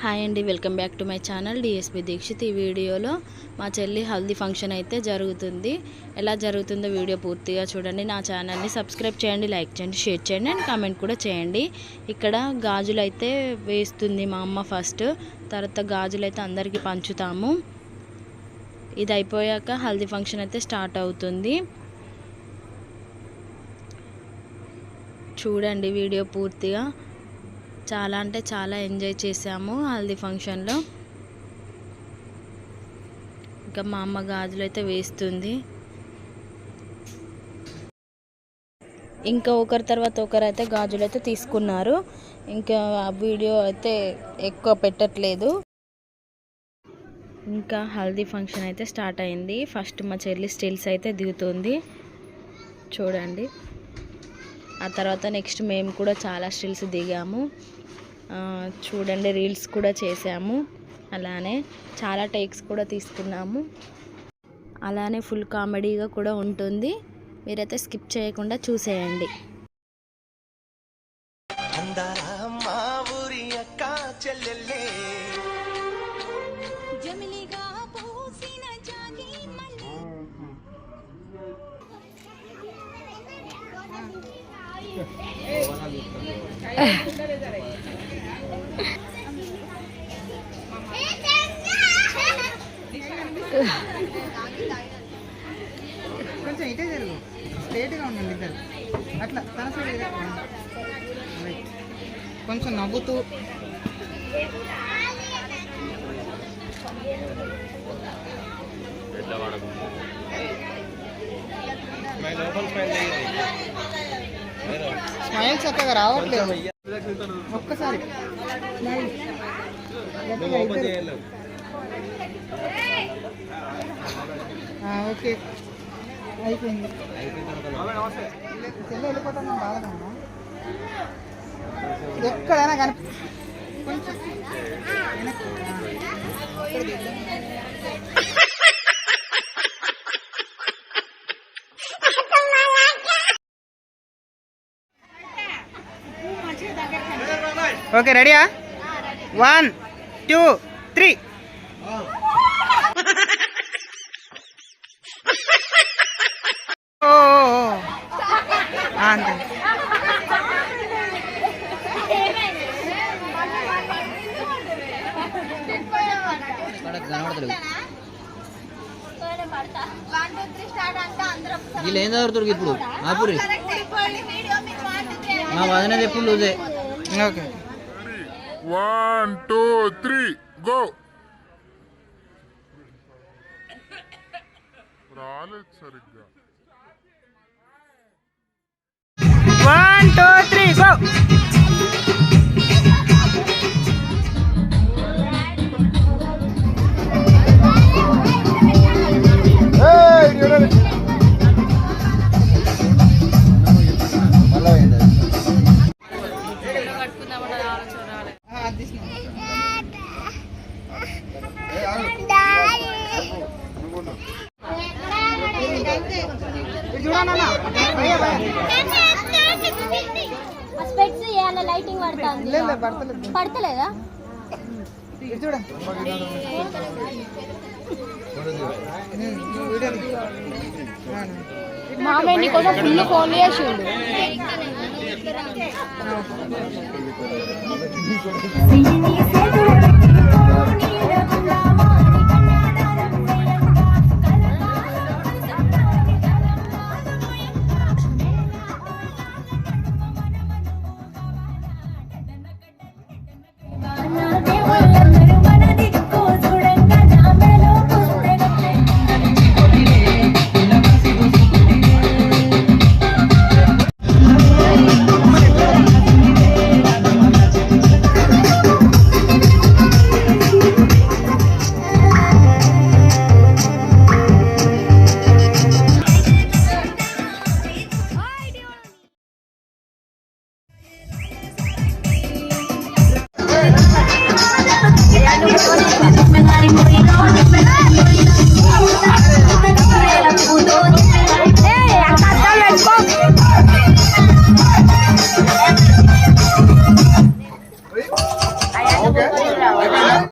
Hi అండి welcome back to my channel DSP Deekshith ఈ వీడియోలో మా చెల్లి హల్దీ ఫంక్షన్ అయితే జరుగుతుంది. ఎలా జరుగుతుందో వీడియో పూర్తిగా చూడండి. నా ఛానల్ని సబ్స్క్రైబ్ చేయండి లైక్ చేయండి షేర్ చేయండి అండ్ కామెంట్ కూడా చేయండి. ఇక్కడ గాజులు అయితే వేస్తుంది మా అమ్మ ఫస్ట్. తర్వాత గాజులు అయితే అందరికీ పంచుతాము. ఇది అయిపోయాక హల్దీ ఫంక్షన్ అయితే స్టార్ట్ అవుతుంది. చూడండి వీడియో పూర్తిగా. చాలా అంటే చాలా ఎంజాయ్ చేసాము హల్దీ ఫంక్షన్లో. ఇంకా మా అమ్మ గాజులు అయితే వేస్తుంది. ఇంకా ఒకరి తర్వాత ఒకరు అయితే గాజులు అయితే తీసుకున్నారు. ఇంకా వీడియో అయితే ఎక్కువ పెట్టట్లేదు. ఇంకా హల్దీ ఫంక్షన్ అయితే స్టార్ట్ అయింది. ఫస్ట్ మా చెల్లి స్టిల్స్ అయితే దిగుతుంది. చూడండి. ఆ తర్వాత నెక్స్ట్ మేము కూడా చాలా స్టిల్స్ దిగాము. చూడండి రీల్స్ కూడా చేసాము అలానే చాలా టేక్స్ కూడా తీసుకున్నాము. అలానే ఫుల్ కామెడీగా కూడా ఉంటుంది. మీరైతే స్కిప్ చేయకుండా చూసేయండి. కొంచెం ఇటే జరుగు. స్ట్రేట్గా ఉండండి ఇద్దరు. అట్లా తన సైడ్. కొంచెం నవ్వుతూ. స్మైల్ చక్కగా రావట్లేదు. ఒక్కసారి. ఓకే. అయిపోయింది. చెల్లి బాధగా ఉన్నా ఎక్కడైనా కానీ కొంచెం వెనక్కి. ఆ. ఇక్కడ దిద్దాం. ఓకే రెడీయా? One two three. అంతే. వీళ్ళు ఏం చదువుతారు ఇప్పుడు? ఆపురి. మా వదిన ఎప్పుడు లూజే Okay. One, two, three, go. One, two, three, go. Lighting పడుతుంది. పడతలేదా. మామయ్య